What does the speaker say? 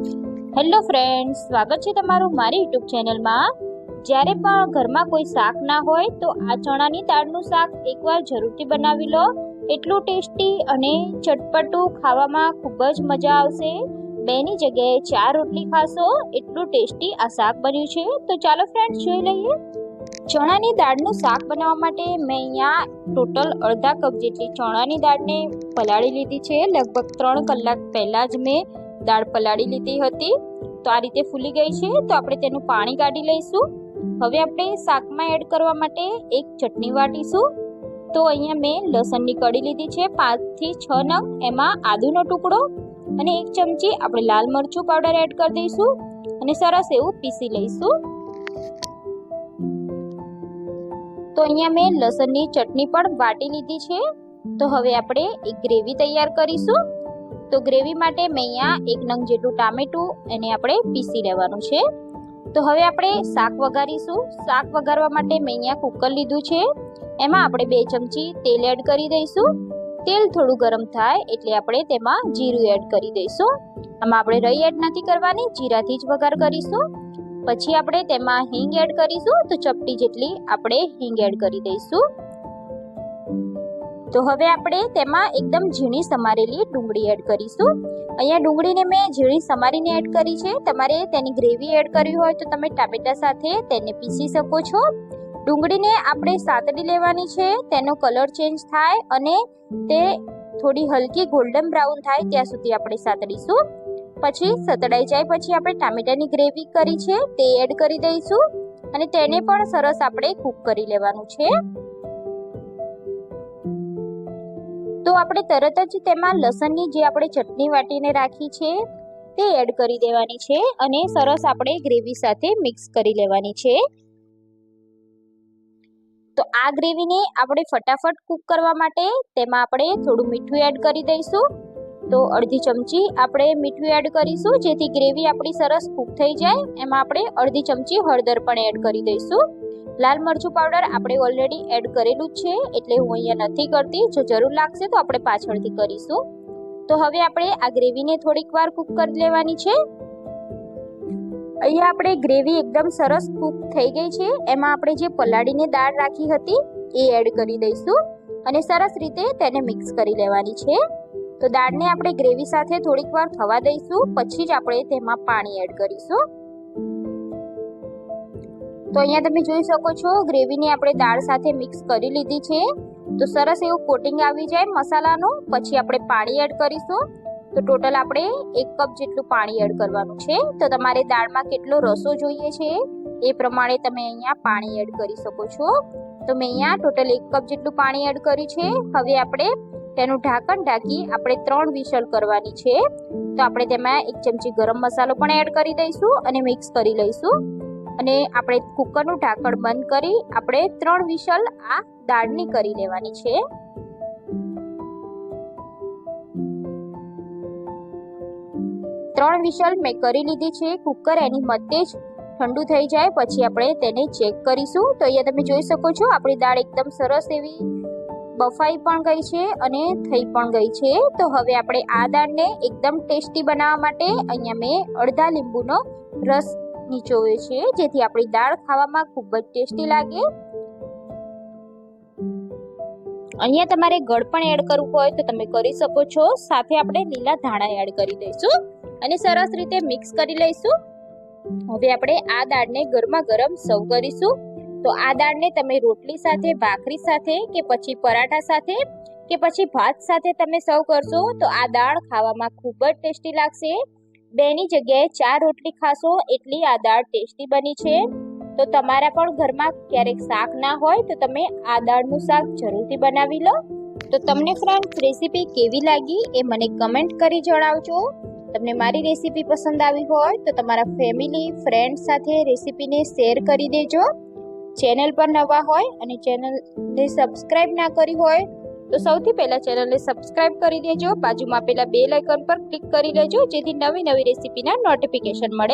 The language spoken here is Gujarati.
હેલો ફ્રેન્ડ્સ સ્વાગત છે તમારું મારી યુટ્યુબ ચેનલમાં. જ્યારે પણ ઘરમાં કોઈ શાક ના હોય તો આ ચણાની દાળનું શાક એકવાર જરૂરથી બનાવી લો. એટલું ટેસ્ટી અને ચટપટું ખાવામાં ખૂબ જ મજા આવશે. બેની જગ્યાએ ચાર રોટલી ખાશો, એટલું ટેસ્ટી આ શાક બન્યું છે. તો ચાલો ફ્રેન્ડ્સ જોઈ લઈએ. ચણાની દાળનું શાક બનાવવા માટે મેં અહીંયા ટોટલ અડધા કપ જેટલી ચણાની દાળને પલાળી લીધી છે. લગભગ ત્રણ કલાક પહેલાં જ મેં દાળ પલાળી લીધી હતી. તો આ રીતે ફૂલી ગઈ છે. તો આપણે તેનું પાણી કાઢી લઈશું. હવે આપણે શાકમાં એડ કરવા માટે એક ચટણી વાટીશું. તો અહીંયા મેં લસણની કડી લીધી છે પાંચથી છ નંગ. એમાં આદુનો ટુકડો અને એક ચમચી આપણે લાલ મરચું પાવડર એડ કરી દઈશું અને સરસ એવું પીસી લઈશું. તો અહીંયા મેં લસણની ચટણી પણ વાટી લીધી છે. તો હવે આપણે એક ગ્રેવી તૈયાર કરીશું. તો ગ્રેવી માટે મેં અહીંયા એક નંગ જેટલું ટામેટું એને આપણે પીસી લેવાનું છે. તો હવે આપણે શાક વઘારીશું. શાક વઘારવા માટે મેં અહીંયા કુકર લીધું છે. એમાં આપણે બે ચમચી તેલ એડ કરી દઈશું. તેલ થોડું ગરમ થાય એટલે આપણે તેમાં જીરું એડ કરી દઈશું. આમાં આપણે રઈ એડ નથી કરવાની જીરાથી જ વઘાર કરીશું. પછી આપણે તેમાં હિંગ એડ કરીશું તો ચપટી જેટલી આપણે હિંગ એડ કરી દઈશું. તો હવે આપણે તેમાં એકદમ ઝીણી સમારેલી ડુંગળી એડ કરીશું. અહીંયા ડુંગળીને મેં ઝીણી સમારીને એડ કરી છે. તમારે તેની ગ્રેવી એડ કરવી હોય તો તમે ટામેટા સાથે તેને પીસી શકો છો. ડુંગળીને આપણે સાતડી લેવાની છે. તેનો કલર ચેન્જ થાય અને તે થોડી હલકી ગોલ્ડન બ્રાઉન થાય ત્યાં સુધી આપણે સાતડીશું. પછી સતડાઈ જાય પછી આપણે ટામેટાની ગ્રેવી કરી છે તે એડ કરી દઈશું. અને તેને પણ સરસ આપણે કૂક કરી લેવાનું છે. તો આપણે તરત જ તેમાં લસણની જે આપણે ચટણી વાટીને રાખી છે, તે એડ કરી દેવાની છે અને સરસ આપણે ગ્રેવી સાથે મિક્સ કરી લેવાની છે. તો આ ગ્રેવીને આપણે ફટાફટ કૂક કરવા માટે તેમાં આપણે થોડું મીઠું એડ કરી દઈશું. તો અડધી ચમચી આપણે મીઠું એડ કરીશું, જેથી ગ્રેવી આપણી સરસ કૂક થઈ જાય. એમાં આપણે અડધી ચમચી હળદર પણ એડ કરી દઈશું. લાલ મરચું પાવડર આપણે ઓલરેડી એડ કરેલું છે, એટલે હું અહીંયા નથી કરતી. જો જરૂર લાગશે તો આપણે પાછળથી કરીશું. તો હવે આપણે આ ગ્રેવીને થોડીક વાર કૂક કરી લેવાની છે. અહીંયા આપણે ગ્રેવી એકદમ સરસ કૂક થઈ ગઈ છે. એમાં આપણે જે પલાળીને દાળ રાખી હતી, એ એડ કરી દઈશું. અને સરસ રીતે તેને મિક્સ કરી લેવાની છે. તો દાળને આપણે ગ્રેવી સાથે થોડીક વાર થવા દઈશું. પછી જ આપણે તેમાં પાણી એડ કરીશું. તો અહીંયા તમે જોઈ શકો છો, ગ્રેવીને આપણે દાળ સાથે મિક્સ કરી લીધી છે. તો સરસ એવું કોટિંગ આવી જાય મસાલાનું. પછી આપણે પાણી એડ કરીશું. તો ટોટલ આપણે એક કપ જેટલું પાણી એડ કરવાનું છે. તો તમારે દાળમાં કેટલો રસો જોઈએ છે, એ પ્રમાણે તમે અહીંયા પાણી એડ કરી શકો છો. તો મેં અહીંયા ટોટલ એક કપ જેટલું પાણી એડ કર્યું છે. હવે આપણે તેનું ઢાંકણ ઢાંકી આપણે ત્રણ વિશલ કરવાની છે. તો આપણે તેમાં એક ચમચી ગરમ મસાલો પણ એડ કરી દઈશું અને મિક્સ કરી લઈશું. અને આપણે કુકરનું ઢાંકણ બંધ કરી આપણે ત્રણ વિશલ આ દાળની કરી લેવાની છે. ત્રણ વિશલ મેં કરી લીધી છે, કુકર એની મધ્યે જ ઠંડુ થઈ જાય, પછી આપણે તેને ચેક કરીશું. તો અહીંયા તમે જોઈ શકો છો, આપણી દાળ એકદમ સરસ એવી બફાઈ પણ ગઈ છે અને થઈ પણ ગઈ છે. તો હવે આપણે આ દાળને એકદમ ટેસ્ટી બનાવવા માટે અહીંયા મેં અડધા લીંબુનો રસ નીચોવ્યો છે, જેથી આપણી દાળ ખાવામાં ખૂબ જ ટેસ્ટી લાગે. અહીંયા તમારે ગળ પણ એડ કરવું હોય તો તમે કરી શકો છો. સાથે આપણે લીલા ધાણા એડ કરી દઈશું અને સરસ રીતે મિક્સ કરી લઈશું. હવે આપણે આ દાળને ગરમા ગરમ સર્વ કરીશું. તો આ દાળને તમે રોટલી સાથે, ભાખરી સાથે કે પછી પરાઠા સાથે કે પછી ભાત સાથે તમે સર્વ કરશો તો આ દાળ ખાવામાં ખૂબ જ ટેસ્ટી લાગશે. બેની જગ્યાએ ચાર રોટલી ખાશો એટલી આ દાળ ટેસ્ટી બની છે. તો તમારા પણ ઘરમાં ક્યારેક શાક ના હોય તો તમે આ દાળનું શાક જરૂરથી બનાવી લો. તો તમને ફ્રેન્ડ્સ રેસીપી કેવી લાગી એ મને કમેન્ટ કરી જણાવજો. તમને મારી રેસીપી પસંદ આવી હોય તો તમારા ફેમિલી ફ્રેન્ડ સાથે રેસીપીને શેર કરી દેજો. ચેનલ પર નવા હોય અને ચેનલને સબસ્ક્રાઈબ ના કરી હોય તો સૌથી પહેલાં ચેનલને સબસ્ક્રાઇબ કરી દેજો. બાજુમાં પેલા બેલ આઇકન પર ક્લિક કરી લેજો, જેથી નવી નવી રેસીપીના નોટિફિકેશન મળે.